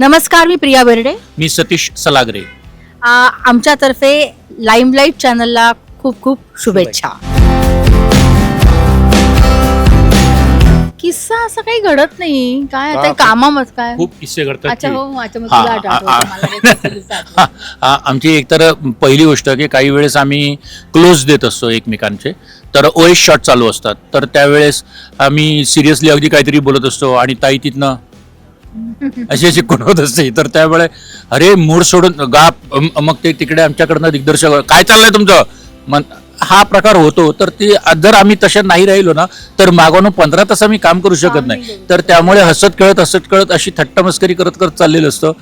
नमस्कार मी प्रिया बेर्डे मी सतीश सलागरे आ, आमच्यातर्फे लाईमलाईट चॅनलला खूप खूप शुभेच्छा किस्सा असं काही घडत नाही काय आता का? काय खूप किस्से घडतात अच्छा की- हो अच्छा मग हा, तुला हा, आठवतं. हा. मला काही किस्सा दिसत हा, नाही. हा, आमची एकतर पहिली गोष्ट की काही वेळेस आम्ही क्लोज देत असतो एकमेकांचे तर ओएस शॉट चालू असतात तर त्यावेळेस आम्ही सिरियसली अगदी काहीतरी बोलत असतो आणि ताई तिथनं अशी अशी कुणवत असते. तर त्यावेळे अरे मूड सोडून गा अम- मग ते तिकडे आमच्याकडनं दिग्दर्शक काय चाललंय तुमचं? मग हा प्रकार होतो तर ते जर आम्ही तशा नाही राहिलो ना तर मागवून पंधरा तास आम्ही काम करू शकत नाही. तर त्यामुळे हसत खेळत हसत खेळत अशी थट्टा मस्करी करत करत चाललेलं असतं.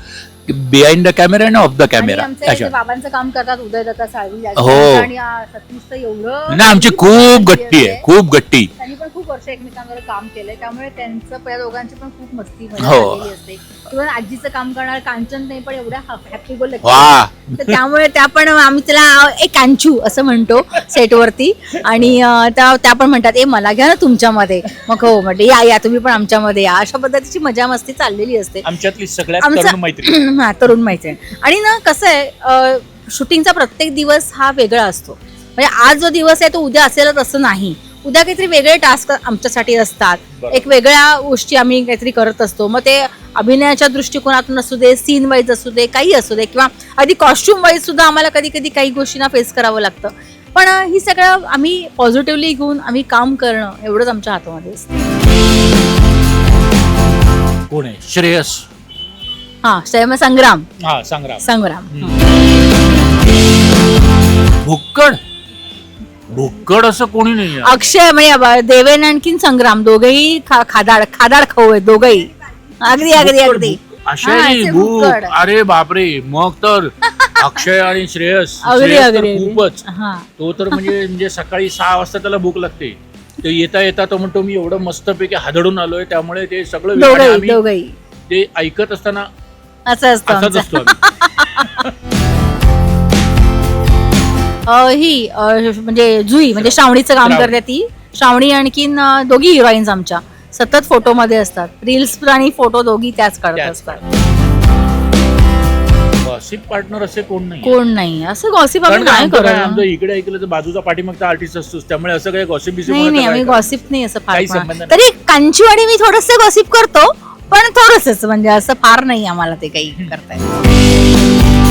बिहाइंड द कॅमेरा आणि ऑफ द कॅमेरा बाबांचं काम करतात साळवी हो. नाही आमची खूप गट्टी आहे. खूप गट्टी. पण खूप वर्ष एकमेकांवर काम केलंय. त्यामुळे त्यांचं त्या दोघांची पण खूप मस्ती मजा हो. झालेली असते. किंवा आजीचं काम करणार कांचन नाही पण एवढ्या हॅपी बोल तर त्यामुळे त्या पण आम्ही त्याला एक कांचू असं म्हणतो सेटवरती. आणि त्या त्या पण म्हणतात ए मला घ्या ना तुमच्यामध्ये. मग हो म्हटलं या या तुम्ही पण आमच्यामध्ये या. अशा पद्धतीची मजा मस्ती चाललेली असते. आमच्यातली हा तरुण मैत्रीण. आणि ना कसं आहे शूटिंगचा प्रत्येक दिवस हा वेगळा असतो. म्हणजे आज जो दिवस आहे तो उद्या असेलच असं नाही. उद्या काहीतरी वेगळे टास्क आमच्यासाठी असतात. एक वेगळ्या गोष्टी आम्ही काहीतरी करत असतो. मग ते अभिनयाच्या दृष्टिकोनातून असू दे सीन वाईज असू दे काही असू दे किंवा आधी कॉस्ट्युम वाईज सुद्धा आम्हाला कधी कधी काही गोष्टींना फेस करावं लागतं. पण ही सगळं आम्ही पॉझिटिव्हली घेऊन आम्ही काम करणं एवढंच आमच्या हातामध्ये असतं. कोण आहे? श्रेयस. हा संग्राम. हा संग्राम. संग्राम. भुक्कड. भुक्कड असं कोणी नाही आहे. अक्षय म्हणजे ब- देवेन आणखीन संग्राम दोघेही खा- खादाड खादाड खाऊ आहेत दोघही. अगदी अगदी अगदी. हा, नाही, असे भूक भुक्कड. अरे बापरे मग तर अक्षय आणि श्रेयस. अगदी श्रेयस तर अगदी खूपच. हा. तो तर म्हणजे म्हणजे सकाळी सहा वाजता त्याला भूक लागते. तो येता येता तो म्हणतो मी एवढं मस्तपैकी हादडून आलोय. त्यामुळे ते सगळं आणि दोघही आम्ही दोघही. ते ऐकत असताना असं असतं असाच आमचं. असतो आम्ही. ही म्हणजे जुई म्हणजे श्रावणीचं काम. करते ती. श्रावणी आणखीन दोघी हिरोईन्स आमच्या. सतत फोटो मध्ये असतात. रील्स आणि फोटो दोघी त्याच काढत असतात. गॉसिप पार्टनर असे कोण नाही कोण नाही. असं गॉसिप नाही आमचं काय, करत आमचं इकडे ऐकलं तर बाजूचा पाठीमागचा आर्टिस्ट असतोच. त्यामुळे असं काही गॉसिप नाही नाही आम्ही गॉसिप नाही असं फार. तरी कांचू आणि मी थोडस गॉसिप करतो पण थोडस म्हणजे असं फार नाही आम्हाला ते काही करता येत. म्हणजे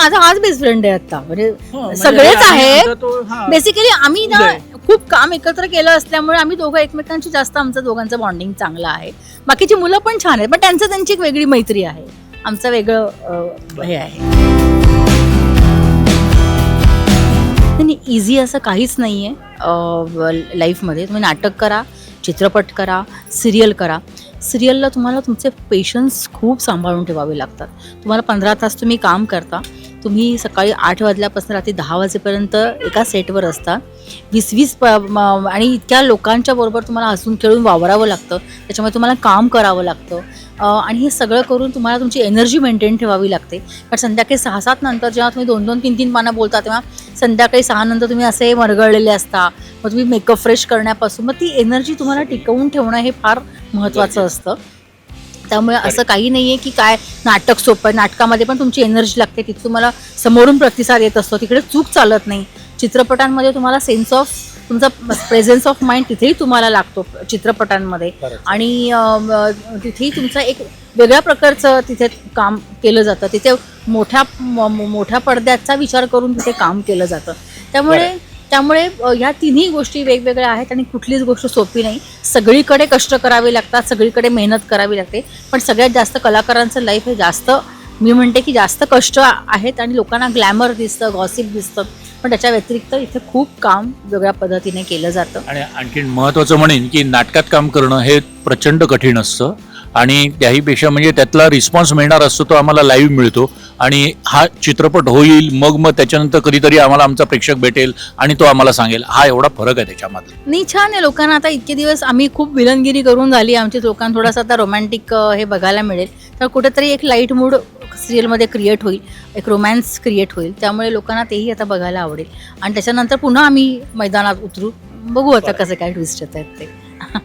माझा हाच बेस्ट फ्रेंड आहे आता. म्हणजे हो, म्हणजे सगळेच आम्ही आहेत. आमचा तो- हा. बेसिकली आम्ही ना उदय. खूप काम एकत्र केलं असल्यामुळे आम्ही दोघं एकमेकांशी जास्त आमचं दोघांचं बॉन्डिंग चांगलं आहे. बाकीची मुलं पण छान आहेत पण त्यांचं त्यांची एक वेगळी मैत्री आहे. आमचं वेगळं हे आहे. इझी असं काहीच नाही आहे लाईफमध्ये तुम्ही नाटक करा चित्रपट करा सिरियल करा. सिरियलला तुम्हाला तुमचे पेशन्स खूप सांभाळून ठेवावे लागतात. तुम्हाला पंधरा तास तुम्ही काम करता तुम्ही सकाळी आठ वाजल्यापासून रात्री दहा वाजेपर्यंत एका सेटवर असता. वीस वीस प आणि इतक्या लोकांच्या बरोबर तुम्हाला हसून खेळून वावरावं लागतं. त्याच्यामुळे तुम्हाला काम करावं लागतं. आणि हे सगळं करून तुम्हाला तुमची एनर्जी मेंटेन ठेवावी लागते. कारण संध्याकाळी सहा सात नंतर जेव्हा तुम्ही दोन दोन तीन तीन पानं बोलता तेव्हा संध्याकाळी सहा नंतर तुम्ही असे मरगळलेले असता. मग तुम्ही मेकअप फ्रेश करण्यापासून मग ती एनर्जी तुम्हाला टिकवून ठेवणं हे फार महत्त्वाचं असतं. त्यामुळे असं काही नाही आहे की काय नाटक सोपं नाटकामध्ये पण तुमची एनर्जी लागते. तिथे तुम्हाला समोरून प्रतिसाद येत असतो. तिकडे चूक चालत नाही. चित्रपटांमध्ये तुम्हाला सेन्स ऑफ तुमचा प्रेझेन्स ऑफ माइंड तिथेही तुम्हाला लागतो चित्रपटांमध्ये. आणि तिथेही तुमचं एक वेगळ्या प्रकारचं तिथे काम केलं जातं. तिथे मोठ्या मोठ्या पडद्याचा विचार करून तिथे काम केलं जातं. त्यामुळे. त्यामुळे ह्या तिन्ही गोष्टी वेगवेगळ्या आहेत आणि कुठलीच गोष्ट सोपी नाही. सगळीकडे कष्ट करावे लागतात सगळीकडे मेहनत करावी लागते. पण सगळ्यात जास्त कलाकारांचं लाईफ हे जास्त मी म्हणते की जास्त कष्ट आहेत आणि लोकांना ग्लॅमर दिसतं गॉसिप दिसतं. पण त्याच्या व्यतिरिक्त इथे खूप काम वेगळ्या पद्धतीने केलं जातं. आणि आणखीन महत्वाचं म्हणेन की नाटकात काम करणं हे प्रचंड कठीण असतं. आणि त्याहीपेक्षा म्हणजे त्यातला रिस्पॉन्स मिळणार असतो तो आम्हाला लाईव्ह मिळतो. आणि हा चित्रपट होईल मग मग त्याच्यानंतर कधीतरी आम्हाला आमचा प्रेक्षक भेटेल आणि तो आम्हाला सांगेल. हा एवढा फरक आहे त्याच्यामध्ये. नाही छान आहे लोकांना. आता इतके दिवस आम्ही खूप विलनगिरी करून झाली. आमच्या लोकांना थोडासा आता रोमॅन्टिक हे बघायला मिळेल. तर कुठेतरी एक लाइट मूड सिरियलमध्ये क्रिएट होईल. एक रोमॅन्स क्रिएट होईल. त्यामुळे लोकांना तेही आता बघायला आवडेल. आणि त्याच्यानंतर पुन्हा आम्ही मैदानात उतरू. बघू आता कसं काय ट्विस्ट येत आहेत ते.